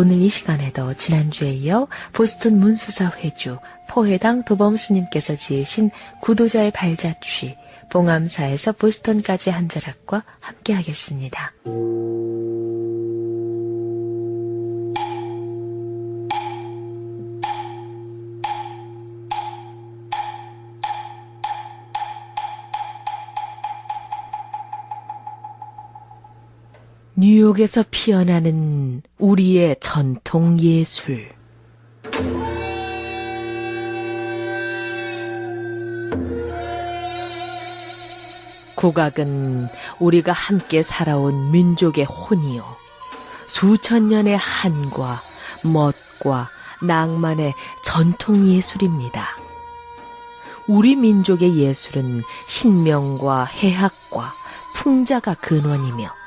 오늘 이 시간에도 지난주에 이어 보스턴 문수사 회주 포회당 도범 스님께서 지으신 구도자의 발자취 봉암사에서 보스턴까지 한 자락과 함께 하겠습니다. 뉴욕에서 피어나는 우리의 전통 예술. 국악은 우리가 함께 살아온 민족의 혼이요. 수천 년의 한과 멋과 낭만의 전통 예술입니다. 우리 민족의 예술은 신명과 해학과 풍자가 근원이며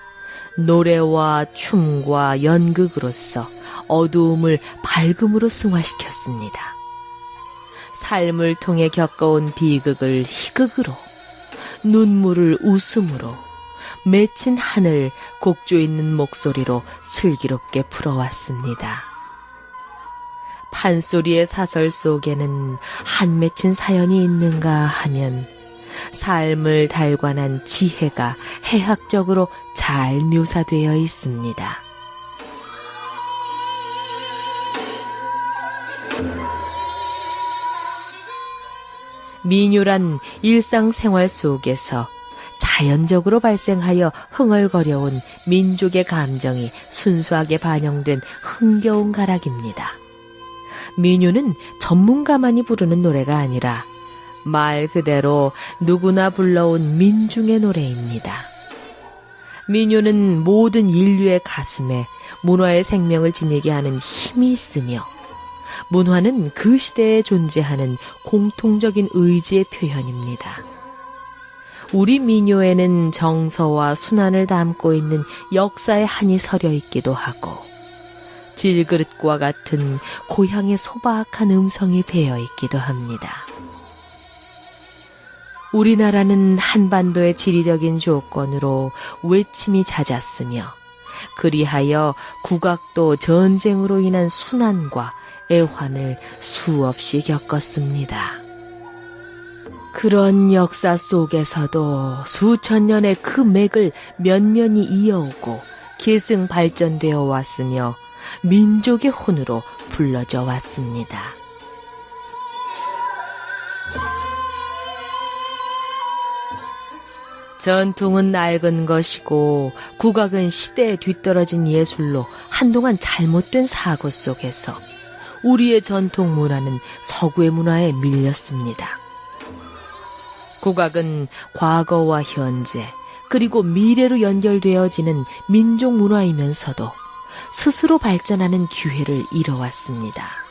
노래와 춤과 연극으로서 어두움을 밝음으로 승화시켰습니다. 삶을 통해 겪어온 비극을 희극으로, 눈물을 웃음으로, 맺힌 하늘 곡조 있는 목소리로 슬기롭게 풀어왔습니다. 판소리의 사설 속에는 한 맺힌 사연이 있는가 하면 삶을 달관한 지혜가 해학적으로 잘 묘사되어 있습니다. 민요란 일상생활 속에서 자연적으로 발생하여 흥얼거려온 민족의 감정이 순수하게 반영된 흥겨운 가락입니다. 민요는 전문가만이 부르는 노래가 아니라 말 그대로 누구나 불러온 민중의 노래입니다. 민요는 모든 인류의 가슴에 문화의 생명을 지니게 하는 힘이 있으며 문화는 그 시대에 존재하는 공통적인 의지의 표현입니다. 우리 민요에는 정서와 순환을 담고 있는 역사의 한이 서려 있기도 하고 질그릇과 같은 고향의 소박한 음성이 배어 있기도 합니다. 우리나라는 한반도의 지리적인 조건으로 외침이 잦았으며 그리하여 국악도 전쟁으로 인한 순환과 애환을 수없이 겪었습니다. 그런 역사 속에서도 수천 년의 그 맥을 면면히 이어오고 계승 발전되어 왔으며 민족의 혼으로 불러져 왔습니다. 전통은 낡은 것이고 국악은 시대에 뒤떨어진 예술로 한동안 잘못된 사고 속에서 우리의 전통 문화는 서구의 문화에 밀렸습니다. 국악은 과거와 현재 그리고 미래로 연결되어지는 민족 문화이면서도 스스로 발전하는 기회를 잃어왔습니다.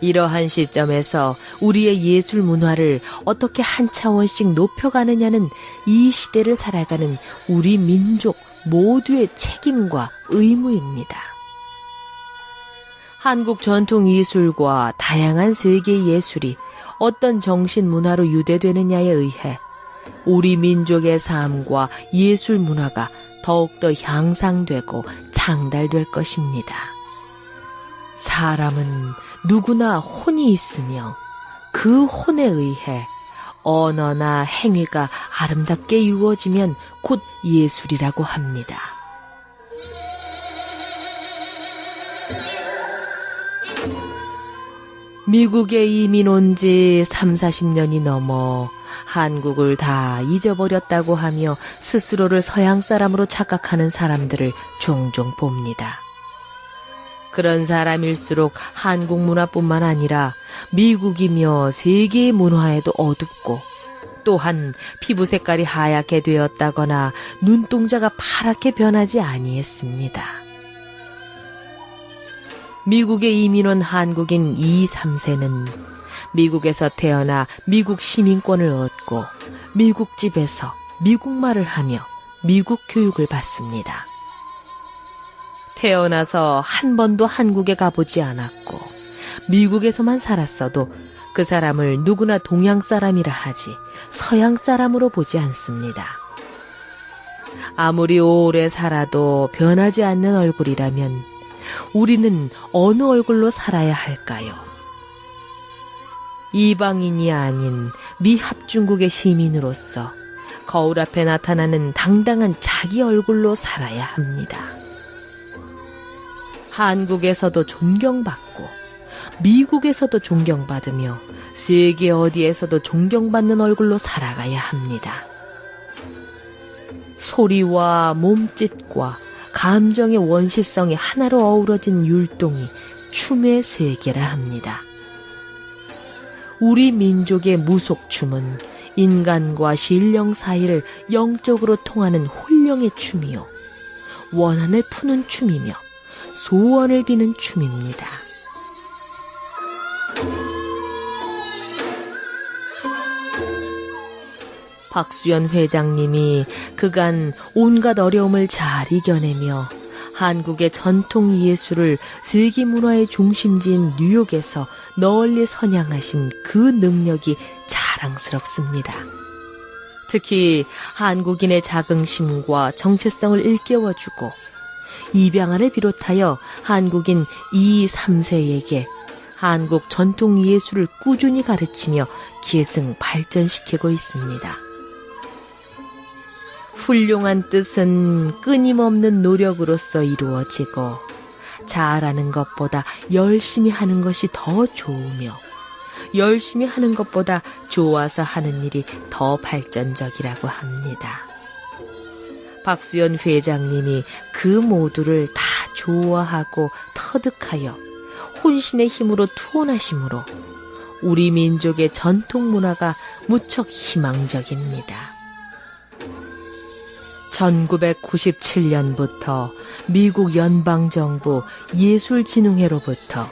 이러한 시점에서 우리의 예술 문화를 어떻게 한 차원씩 높여가느냐는 이 시대를 살아가는 우리 민족 모두의 책임과 의무입니다. 한국 전통 예술과 다양한 세계 예술이 어떤 정신 문화로 유대되느냐에 의해 우리 민족의 삶과 예술 문화가 더욱더 향상되고 장달될 것입니다. 사람은 누구나 혼이 있으며 그 혼에 의해 언어나 행위가 아름답게 이루어지면 곧 예술이라고 합니다. 미국에 이민 온 지 3, 40년이 넘어 한국을 다 잊어버렸다고 하며 스스로를 서양 사람으로 착각하는 사람들을 종종 봅니다. 그런 사람일수록 한국 문화뿐만 아니라 미국이며 세계의 문화에도 어둡고 또한 피부 색깔이 하얗게 되었다거나 눈동자가 파랗게 변하지 아니했습니다. 미국에 이민 온 한국인 2, 3세는 미국에서 태어나 미국 시민권을 얻고 미국 집에서 미국말을 하며 미국 교육을 받습니다. 태어나서 한 번도 한국에 가보지 않았고 미국에서만 살았어도 그 사람을 누구나 동양 사람이라 하지 서양 사람으로 보지 않습니다. 아무리 오래 살아도 변하지 않는 얼굴이라면 우리는 어느 얼굴로 살아야 할까요? 이방인이 아닌 미합중국의 시민으로서 거울 앞에 나타나는 당당한 자기 얼굴로 살아야 합니다. 한국에서도 존경받고 미국에서도 존경받으며 세계 어디에서도 존경받는 얼굴로 살아가야 합니다. 소리와 몸짓과 감정의 원시성이 하나로 어우러진 율동이 춤의 세계라 합니다. 우리 민족의 무속춤은 인간과 신령 사이를 영적으로 통하는 혼령의 춤이요. 원한을 푸는 춤이며 소원을 비는 춤입니다. 박수연 회장님이 그간 온갖 어려움을 잘 이겨내며 한국의 전통 예술을 세계 문화의 중심지인 뉴욕에서 널리 선양하신 그 능력이 자랑스럽습니다. 특히 한국인의 자긍심과 정체성을 일깨워주고 입양아를 비롯하여 한국인 2, 3세에게 한국 전통 예술을 꾸준히 가르치며 계승 발전시키고 있습니다. 훌륭한 뜻은 끊임없는 노력으로서 이루어지고 잘하는 것보다 열심히 하는 것이 더 좋으며 열심히 하는 것보다 좋아서 하는 일이 더 발전적이라고 합니다. 박수연 회장님이 그 모두를 다 좋아하고 터득하여 혼신의 힘으로 투혼하심으로 우리 민족의 전통 문화가 무척 희망적입니다. 1997년부터 미국 연방정부 예술진흥회로부터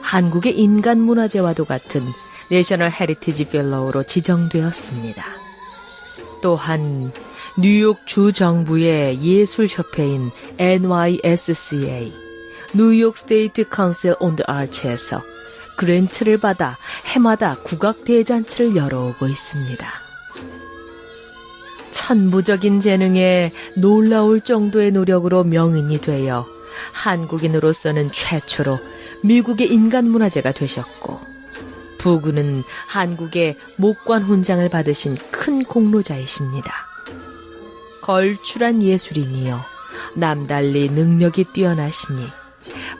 한국의 인간문화재와도 같은 내셔널 헤리티지 펠로우로 지정되었습니다. 또한 뉴욕 주 정부의 예술협회인 NYSCA, 뉴욕 스테이트 컨셀 온더 아츠에서 그랜트를 받아 해마다 국악 대잔치를 열어오고 있습니다. 천부적인 재능에 놀라울 정도의 노력으로 명인이 되어 한국인으로서는 최초로 미국의 인간문화재가 되셨고 부군은 한국의 목관 훈장을 받으신 큰 공로자이십니다. 걸출한 예술인이요 남달리 능력이 뛰어나시니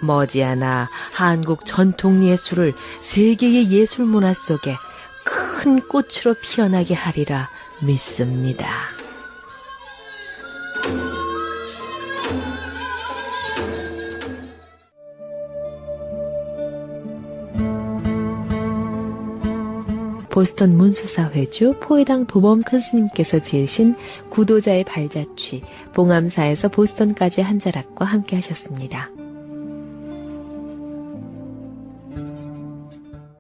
머지않아 한국 전통 예술을 세계의 예술 문화 속에 큰 꽃으로 피어나게 하리라 믿습니다. 보스턴 문수사회주 포회당 도범 큰스님께서 지으신 구도자의 발자취 봉암사에서 보스턴까지 한 자락과 함께 하셨습니다.